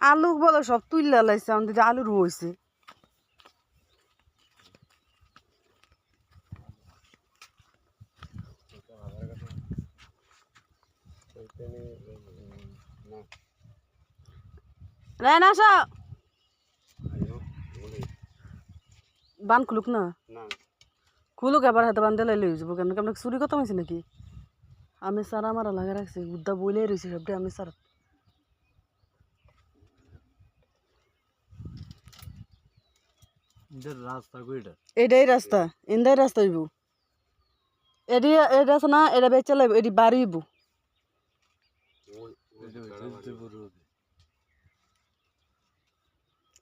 আলু বলে সব তুললে লাইছে আমার দিদি আলু রয়েছে বান খুলুক না? খুলুক এবার হাতে বান্ধে লাইলে হয়ে যাব। কেন কেমন চুরি কথা হয়েছে নাকি? আমি সারা আমার লাগা রাখছি উদ্দা বইলে রয়েছে সবটা আমি সারা এটাই রাস্তা এটাই রাস্তা হইব। এটি এটা আছে না এটা বেচে লাগবে এটি বাড়ি হইব।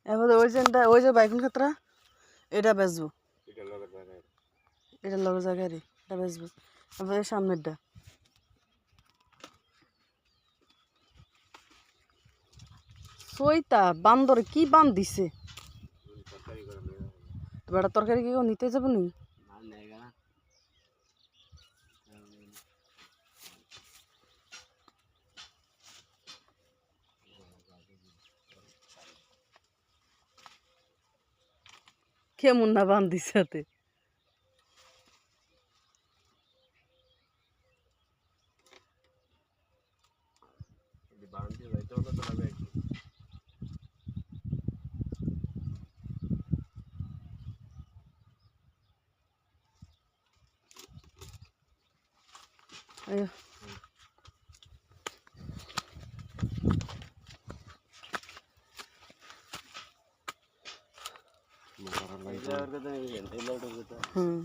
এবার ওই যে এটা- ওই যে বাইকুন ক্ষেত্রা, এটা বেচবো। এটার লগে জায়গায় রে, এটা বেচবো। এবার সামনেরটা। সইতা বান্দর, কি বান দিছে? তো বেটা তরকারি কি কেউ নিতে যাব নি? কেমন না বান দিছে হাতে আয়ো হুম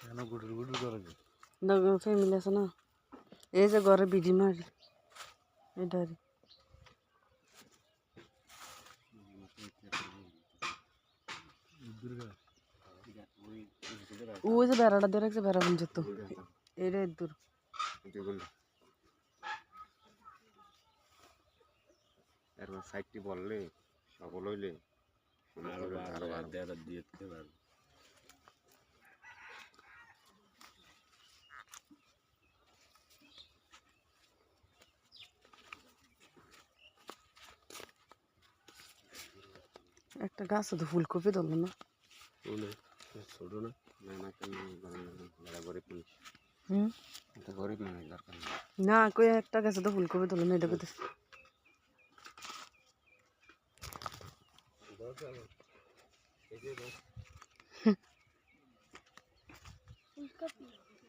কেন গুডুর গুডুর করে ফ্যামিলি আছে না এই যে ঘরে বিডি মারি এটা রে ওই যে বেড়াটা দিয়ে রাখছে বেড়া বন যেত এটা দূর এরপর সাইডটি বললে সফল একটা গাছ তো ফুলকপি ধরলো না। ছোট না? না কই একটা গাছে তো ফুলকপি ধরলো না এটা কোথায়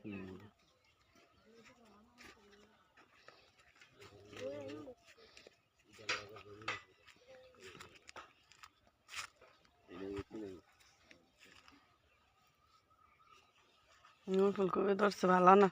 হুম। এটা বেশি নেই। হুম, ফুলকপি ধরছে ভালো না।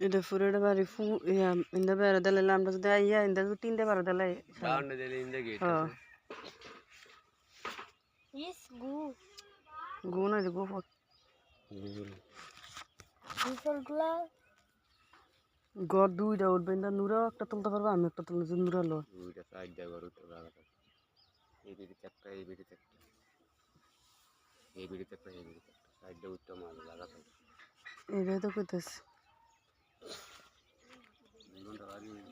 এটা ফুরের বাড়ি ফু ইয়া ইন্দা বেড়া দিলে আমরা যদি ইয়া ইন্দা যদি তিনটে বেড়া দিলে বাউন্ডে দিলে ইন্দে গেট Yes, গু। না গু ঘর দুইটা উঠবে নুরা একটা তুলতে পারবে আমি একটা তুলতে যদি নুরা লো দুইটা দিয়ে ঘর উঠে রাখা এই বিড়িতে একটা এই বিড়িতে একটা এই বিড়িতে একটা এই একটা সাইড দিয়ে উঠতে মাল লাগা থাকে এটাই তো বাড়ি মানে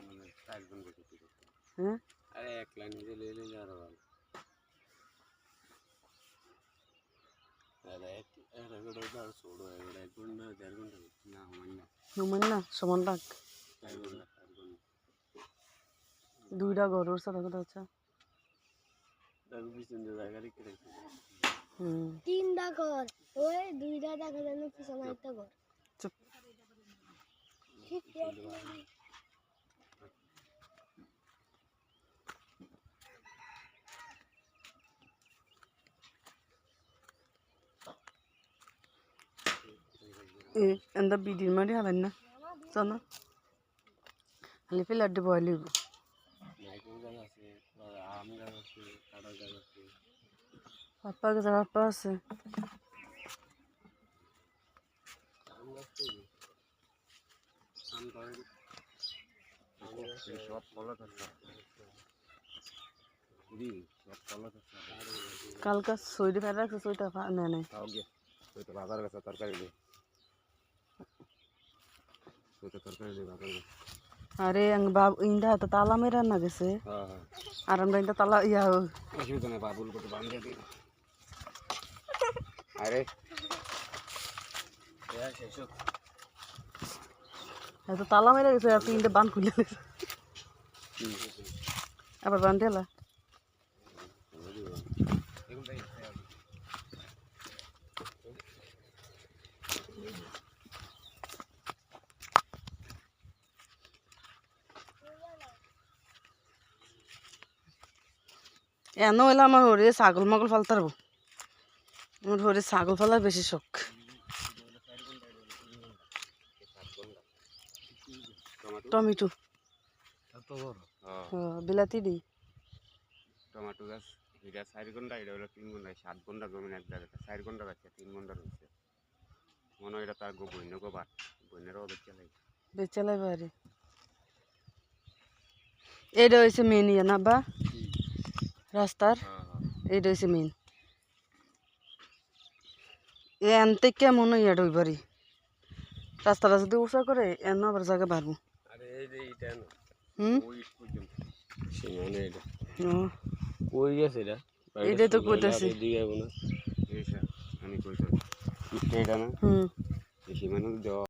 হ্যাঁ? আরে এক লাইন দিলে এলে আরও ভালো দাদা এক এক ঘণ্টা দাও ছোড়ো এক ঘণ্টা দেড় ঘণ্টা না সমান লাগ দুইটা ঘর ওর সাথে কথা হুম। তিনটা ঘর ওই দুইটা দেখা যায় না পিছনে একটা ঘর। চুপ। আম ধরে আম গাছ সব ফল আছে দি সব তলত আছে কালকা সইটি ফেলে রাখছে সইটা নেয় নাই তাও গিয়ে তো বাজার গেছে তরকারি নেই তুই তো তরকারি নেই বাজার গেছে আরে আং বাব ইন্দা তো তালা মেরা না গেছে হ্যাঁ হ্যাঁ আর আমরা ইন্দা তালা ইয়া অসুবিধা নেই বাবুল করে বান্ধে দিই আরে এত তালা মেরা গেছে আর তুই ইন্দা বান খুলে গেছে আবার বান দিলা এন হইলে আমার হরে ছাগল মাগল ফালতে পারব আমার হরে ছাগল ফালার বেশি শখ। টমেটো। হ্যাঁ। হ্যাঁ, বিলাতি দিই টমেটো গাছ এটা চার ঘণ্টা এটা হলো তিন ঘণ্টা সাত ঘণ্টা জমিন এক জায়গাতে। চার ঘণ্টা গাছ তিন ঘণ্টা রয়েছে। মনে হয় এটা তার গো বন্য গো বাট বন্যেরও দেখতে লাগে বেচালাই বাড়ি। এইটা হয়েছে মেন ইয়ে না বা? রাস্তার? হ্যাঁ হ্যাঁ। এইটা হয়েছে মেন এন থেকে মনে হয় এটা বাড়ি রাস্তাটা যদি উঁচা করে এন আবার জায়গা পারব হুম? ওই সীমানে এটা। কই গেছে এটা? এটাই তো কইতাছি। আমি কইতাছি। না? হুম। এই দেওয়া